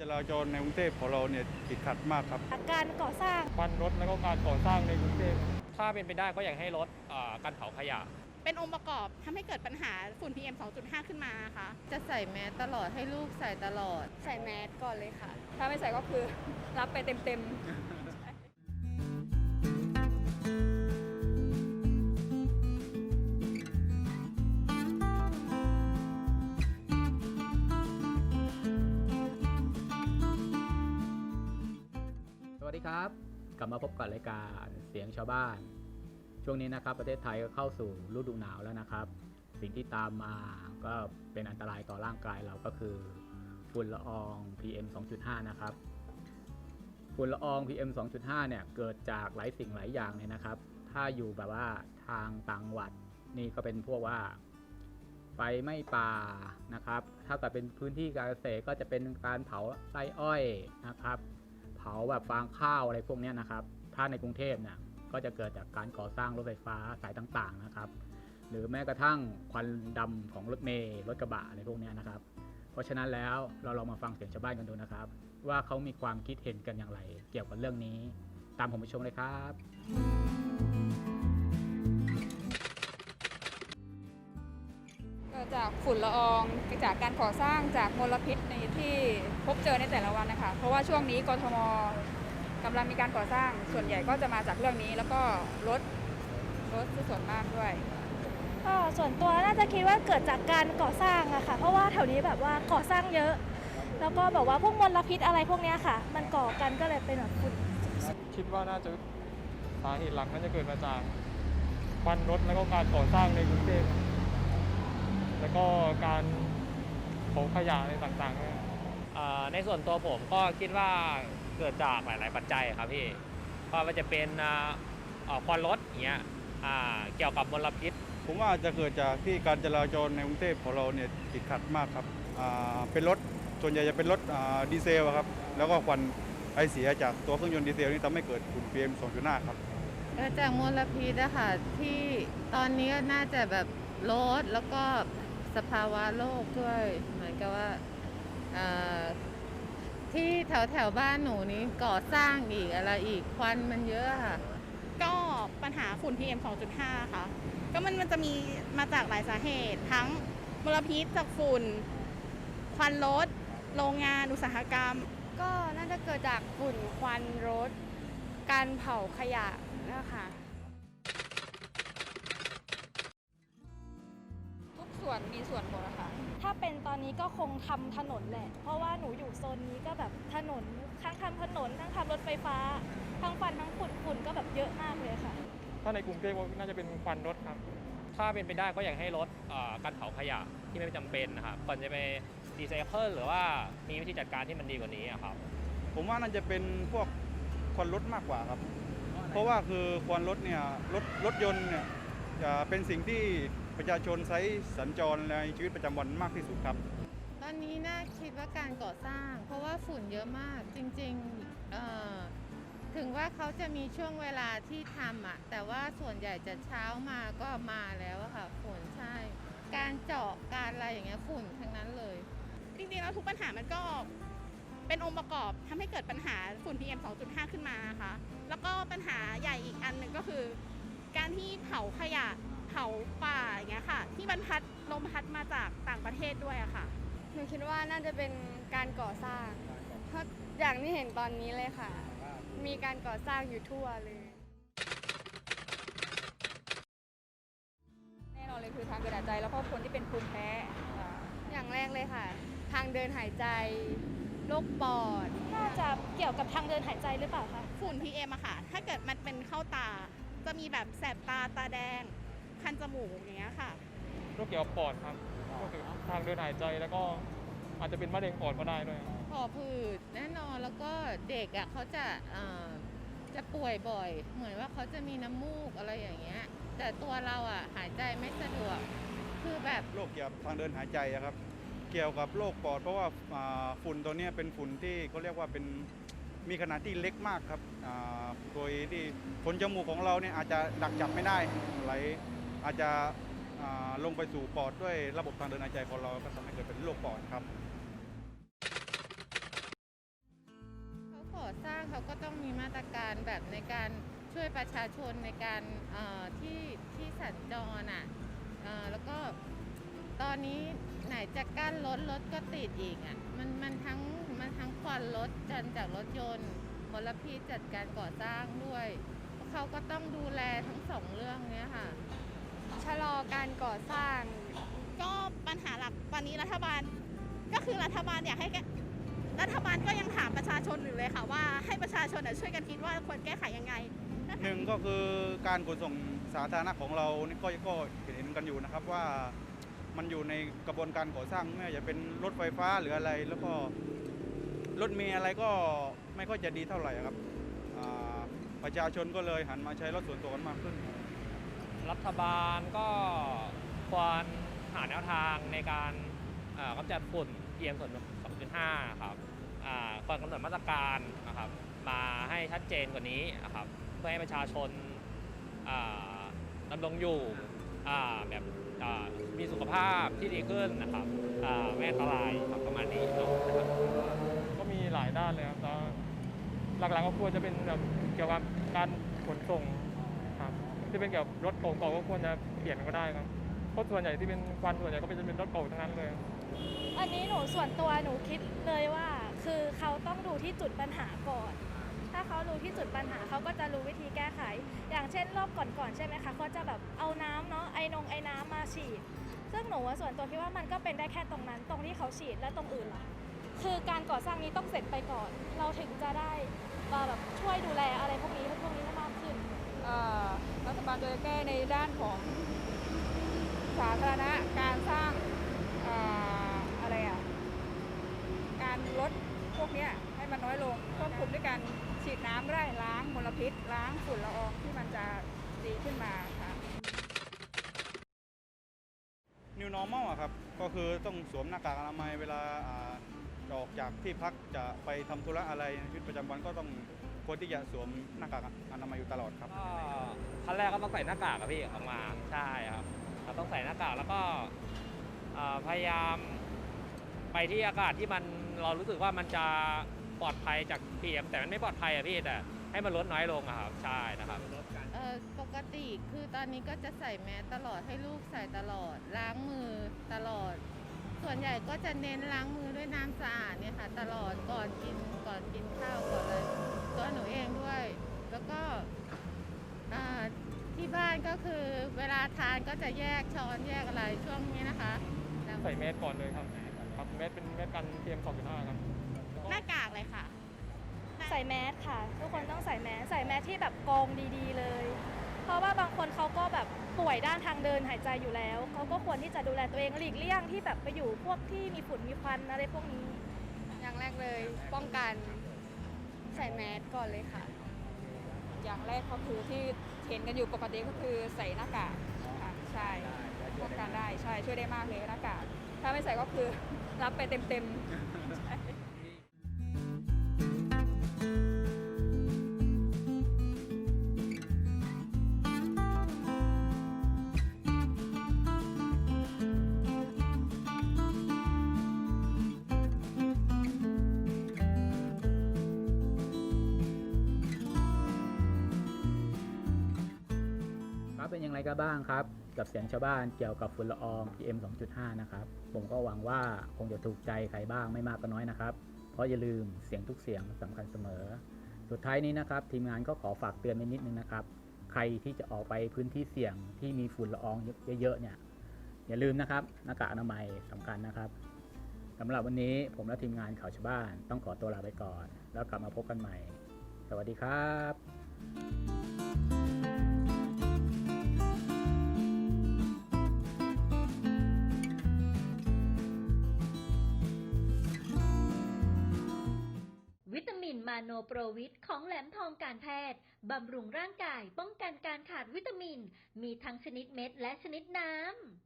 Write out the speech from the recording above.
จราจรในกรุงเทพของเราเนี่ยติดขัดมากครับการก่อสร้างควันรถแล้วก็การก่อสร้างในกรุงเทพถ้าเป็นไปได้ก็อยากให้ลดเอ่อการเผาขยะ เป็นองค์ประกอบทำให้เกิดปัญหาฝุ่น PM 2.5 ขึ้นมาค่ะ จะใส่แมสตลอดให้ลูกใส่ตลอด ใส่แมสก่อนเลยค่ะ ถ้าไม่ใส่ก็คือรับไปเต็มส กลับมาพบกับรายการเสียงชาวบ้าน ช่วงนี้นะครับ ประเทศไทยก็เข้าสู่ฤดูหนาวแล้วนะครับ สิ่งที่ตามมาก็เป็นอันตรายต่อร่างกายเราก็คือฝุ่นละออง PM 2.5 นะครับฝุ่นละออง PM 2.5 เนี่ยเกิดจากหลายสิ่งหลายอย่างเลยนะครับ ถ้าอยู่แบบว่าทางต่างหวัดนี่ก็เป็นพวกว่าไฟไหม้ป่านะครับ ถ้าเกิดเป็นพื้นที่การเกษตรก็จะเป็นการเผาไร่อ้อยนะครับ เผาแบบฟางข้าวอะไรพวกนี้นะครับ ถ้าในกรุงเทพเนี่ยก็จะเกิดจากการก่อสร้างรถไฟฟ้าสายต่างๆนะครับ หรือแม้กระทั่งควันดำของรถเมล์รถกระบะอะไรพวกนี้นะครับ เพราะฉะนั้นแล้วเราลองมาฟังเสียงชาวบ้านกันดูนะครับ ว่าเขามีความคิดเห็นกันอย่างไร เกี่ยวกับเรื่องนี้ ตามผมไปชมเลยครับ จากฝุ่นละอองจากการก่อสร้างจากมลพิษในที่พบเจอในแต่ละวันนะคะ เพราะว่าช่วงนี้กทมกำลังมีการก่อสร้างส่วนใหญ่ก็จะมาจากเรื่องนี้แล้วก็รถรถส่วนมากด้วยก็ส่วนตัวน่าจะคิดว่าเกิดจากการก่อสร้างอะค่ะ เพราะว่าแถวนี้แบบว่าก่อสร้างเยอะ แล้วก็แบบว่าพวกมลพิษอะไรพวกเนี้ยค่ะ มันก่อกันก็เลยเป็นแบบฝุ่นคิดว่าน่าจะสาเหตุหลักน่าจะเกิดมาจากควันรถแล้วก็การก่อสร้างในกรุงเทพ แล้วก็การเผาขยะอะไรต่างๆเนี่ย เอ่อในส่วนตัวผมก็คิดว่าเกิดจากหลาย ๆ ปัจจัยครับพี่ก็มันจะเป็นอ่าเอ่อควันรถอย่างเงี้ยอ่าเกี่ยวกับมลพิษ ผมว่าจะเกิดจากที่การจราจรในกรุงเทพของเราเนี่ยติดขัดมากครับอ่าเป็นรถส่วนใหญ่จะเป็นรถอ่าดีเซลอะครับ แล้วก็ควันไอเสียจากตัวเครื่องยนต์ดีเซลนี่ทำให้เกิดฝุ่น PM 2.5ครับ เกิดจากมลพิษอะค่ะที่ตอนนี้ก็น่าจะแบบลดแล้วก็ สภาวะโลกด้วยเหมือนกับว่าเอ่อที่แถวแถวๆบ้านหนูนี้ก่อสร้างอีกอะไรอีกควันมันเยอะค่ะ ก็ปัญหาฝุ่น PM 2.5 ค่ะ ก็มันมันจะมีมาจากหลายสาเหตุ ทั้งมลพิษจากฝุ่น ควันรถ โรงงานอุตสาหกรรม ก็น่าจะเกิดจากฝุ่นควันรถ การเผาขยะนะคะ วนมีส่วนหมดอะค่ะ ถ้าเป็นตอนนี้ก็คงทำถนนแหละ เพราะว่าหนูอยู่โซนนี้ก็แบบถนนทั้งทำถนนทั้งทำรถไฟฟ้า ทั้งฟันทั้งฝุ่นฝุ่นก็แบบเยอะมากเลยค่ะ ถ้าในกรุงเทพก็น่าจะเป็นควันรถครับ ถ้าเป็นไปได้ก็อยากให้ลดเอ่อการเผาขยะที่ไม่จำเป็นนะครับก่อนจะไปรีไซเคิลหรือว่ามีวิธีจัดการที่มันดีกว่านี้อะครับ ผมว่าน่าจะเป็นพวกควันรถมากกว่าครับ เพราะว่าคือควันรถเนี่ยรถรถยนต์เนี่ยจะเป็นสิ่งที่ ประชาชนใช้สัญจรในชีวิตประจำวันมากที่สุดครับ ตอนนี้น่าคิดว่าการก่อสร้าง เพราะว่าฝุ่นเยอะมากจริงๆเอ่อถึงว่าเขาจะมีช่วงเวลาที่ทำอะแต่ว่าส่วนใหญ่จะเช้ามาก็มาแล้วอะค่ะฝุ่นใช่ การเจาะการอะไรอย่างเงี้ยฝุ่นทั้งนั้นเลย จริงๆแล้วทุกปัญหามันก็เป็นองค์ประกอบทำให้เกิดปัญหาฝุ่น PM 2.5 ขึ้นมาค่ะแล้วก็ปัญหาใหญ่อีกอันหนึ่งก็คือ การที่เผาขยะ เผาป่าอย่างเงี้ยค่ะ ที่มันพัดลมพัดมาจากต่างประเทศด้วยอะค่ะ หนูคิดว่าน่าจะเป็นการก่อสร้างเพราะอย่างที่เห็นตอนนี้เลยค่ะ มีการก่อสร้างอยู่ทั่วเลยแน่นอนเลยคือทางเดินหายใจแล้วก็คนที่เป็นภูมิแพ้อ่าอย่างแรกเลยค่ะ ทางเดินหายใจโรคปอด น่าจะเกี่ยวกับทางเดินหายใจหรือเปล่าคะฝุ่น PM อะค่ะ ถ้าเกิดมันเป็นเข้าตา จะมีแบบแสบตาตาแดง คันจมูกอย่างเงี้ยค่ะ โรคเกี่ยวกับปอดครับก็คือทางเดินหายใจแล้วก็อาจจะเป็นมะเร็งปอดก็ได้ด้วยหอบผืดแน่นอนแล้วก็เด็กอะเขาจะเอ่อจะป่วยบ่อย เหมือนว่าเขาจะมีน้ำมูกอะไรอย่างเงี้ย แต่ตัวเราอะหายใจไม่สะดวก คือแบบโรคเกี่ยวกับทางเดินหายใจอะครับ เกี่ยวกับโรคปอด เพราะว่าอ่าฝุ่นตัวเนี้ยเป็นฝุ่นที่เขาเรียกว่าเป็นมีขนาดที่เล็กมากครับอ่าโดยที่ขนจมูกของเราเนี่ยอาจจะดักจับไม่ได้ไหล อาจจะลงไปสู่ปอดด้วยระบบทางเดินหายใจของเราก็ทำให้เกิดเป็นโรคปอดครับเขาก่อสร้างเขาก็ต้องมีมาตรการแบบในการช่วยประชาชนในการที่ที่สัญจรอะเอ่อแล้วก็ตอนนี้ไหนจะกั้นรถรถก็ติดอีกอะมันมันทั้งมันทั้งควันรถจันจากรถยนต์มลพิษจัดการก่อสร้างด้วย เขาก็ต้องดูแลทั้งสองเรื่องเนี้ยค่ะ ชะลอการก่อสร้าง ก็ปัญหาหลักวันนี้รัฐบาล ก็คือรัฐบาลอยากให้แก้รัฐบาลก็ยังถามประชาชนอยู่เลยค่ะว่าให้ประชาชนน่ะช่วยกันคิดว่าควรแก้ไขยังไง หนึ่งก็คือการขนส่งสาธารณะของเรานี่ก็ก็เห็นกันอยู่นะครับว่ามันอยู่ในกระบวนการก่อสร้างไม่ว่าจะเป็นรถไฟฟ้าหรืออะไรแล้วก็รถเมล์อะไรก็ไม่ค่อยจะดีเท่าไหร่ครับอ่าประชาชนก็เลยหันมาใช้รถส่วนตัวกันมากขึ้นรั รัฐบาลก็ควรหาแนวทางในการกำจัดฝุ่น PM 2.5 ครับอ่าควรกำหนดมาตรการนะครับมาให้ชัดเจนกว่านี้นะครับเพื่อให้ประชาชนดำรงอยู่แบบมีสุขภาพที่ดีขึ้นนะครับไม่อันตรายครับประมาณนี้นะครับก็มีหลายด้านเลยครับหลักๆก็ควรจะเป็นแบบเกี่ยวกับการขนส่ง ที่เป็นเกี่ยวกับรถเก่าๆก็ควรจะเปลี่ยนก็ได้ครับเพราะส่วนใหญ่ที่เป็นควันส่วนใหญ่ก็เป็นจะเป็นรถเก่าทั้งนั้นเลย อันนี้หนูส่วนตัวหนูคิดเลยว่า คือเขาต้องดูที่จุดปัญหาก่อน ถ้าเขารู้ที่จุดปัญหาเขาก็จะรู้วิธีแก้ไข อย่างเช่นรอบก่อนๆใช่ไหมคะเขาจะแบบเอาน้ำเนาะไอ้นงไอ้น้ำมาฉีด ซึ่งหนูว่าส่วนตัวคิดว่ามันก็เป็นได้แค่ตรงนั้น ตรงที่เขาฉีดและตรงอื่นล่ะคือการก่อสร้างนี้ต้องเสร็จไปก่อน เราถึงจะได้เอ่อแบบช่วยดูแลอะไรพวกนี้พวกนี้ให้มากขึ้น เอ่อ รัฐบาลจะแก้ในด้านของสาธารณะการสร้างเอ่อะไรอะการลดพวกนี้ให้มันน้อยลงควบคุมด้วยการฉีดน้ำได้ล้างมลพิษ ล้างฝุ่นละอองที่มันจะดีขึ้นมาค่ะ New Normal อะครับก็คือต้องสวมหน้ากากอนามัยเวลาออกจากที่พักจะไปทำธุระอะไรชีวิตประจำวันก็ต้อง ควรที่จะสวมหน้ากากอนามัยอยู่ตลอดครับ ก็ขั้นแรกก็ต้องใส่หน้ากากอะพี่ออกมาใช่ครับเราต้องใส่หน้ากากแล้วก็เอ่อพยายาม ไปที่อากาศที่มันเรารู้สึกว่ามันจะปลอดภัยจาก PM แต่มันไม่ปลอดภัยอะพี่แต่ให้มันลดน้อยลงอะครับใช่นะครับ เออปกติคือตอนนี้ก็จะใส่แมสตลอดให้ลูกใส่ตลอด ล้างมือตลอด ส่วนใหญ่ก็จะเน้นล้างมือด้วยน้ำสะอาดเนี่ยค่ะ ตลอดก่อนกินก่อนกินข้าวก่อนเลย ตัวหนูเองด้วย แล้วก็อ่าที่บ้านก็คือเวลาทานก็จะแยกช้อนแยกอะไรช่วงนี้นะคะแล้วใส่แมสก่อนเลยครับครับแมสเป็นแมสกัน PM 2.5ครับหน้ากากเลยค่ะ ใส่แมสค่ะ ทุกคนต้องใส่แมสใส่แมสที่แบบกรองดีๆเลย เพราะว่าบางคนเขาก็แบบป่วยด้านทางเดินหายใจอยู่แล้วเขาก็ควรที่จะดูแลตัวเองหลีกเลี่ยงที่แบบไปอยู่พวกที่มีฝุ่นมีควันอะไรพวกนี้อย่างแรกเลยป้องกัน ใส่แมสก่อนเลยค่ะ อย่างแรกก็คือที่เห็นกันอยู่ปกติก็คือใส่หน้ากากค่ะใช่ป้องกันได้ใช่ช่วยได้มากเลยหน้ากากถ้าไม่ใส่ก็คือรับไปเต็มๆ เป็นอย่างไรกันบ้างครับ กับเสียงชาวบ้านเกี่ยวกับฝุ่นละออง PM 2.5 นะครับ ผมก็หวังว่าคงจะถูกใจใครบ้างไม่มากก็น้อยนะครับ เพราะอย่าลืมเสียงทุกเสียงสำคัญเสมอ สุดท้ายนี้นะครับ ทีมงานก็ขอฝากเตือนไว้นิดนึงนะครับ ใครที่จะออกไปพื้นที่เสี่ยงที่มีฝุ่นละอองเยอะๆเนี่ย อย่าลืมนะครับหน้ากากอนามัยสำคัญนะครับสำหรับวันนี้ผมและทีมงานข่าวชาวบ้านต้องขอตัวลาไปก่อน แล้วกลับมาพบกันใหม่ สวัสดีครับ โนโปรวิตของแหลมทองการแพทย์ บำรุงร่างกายป้องกันการขาดวิตามิน มีทั้งชนิดเม็ดและชนิดน้ำ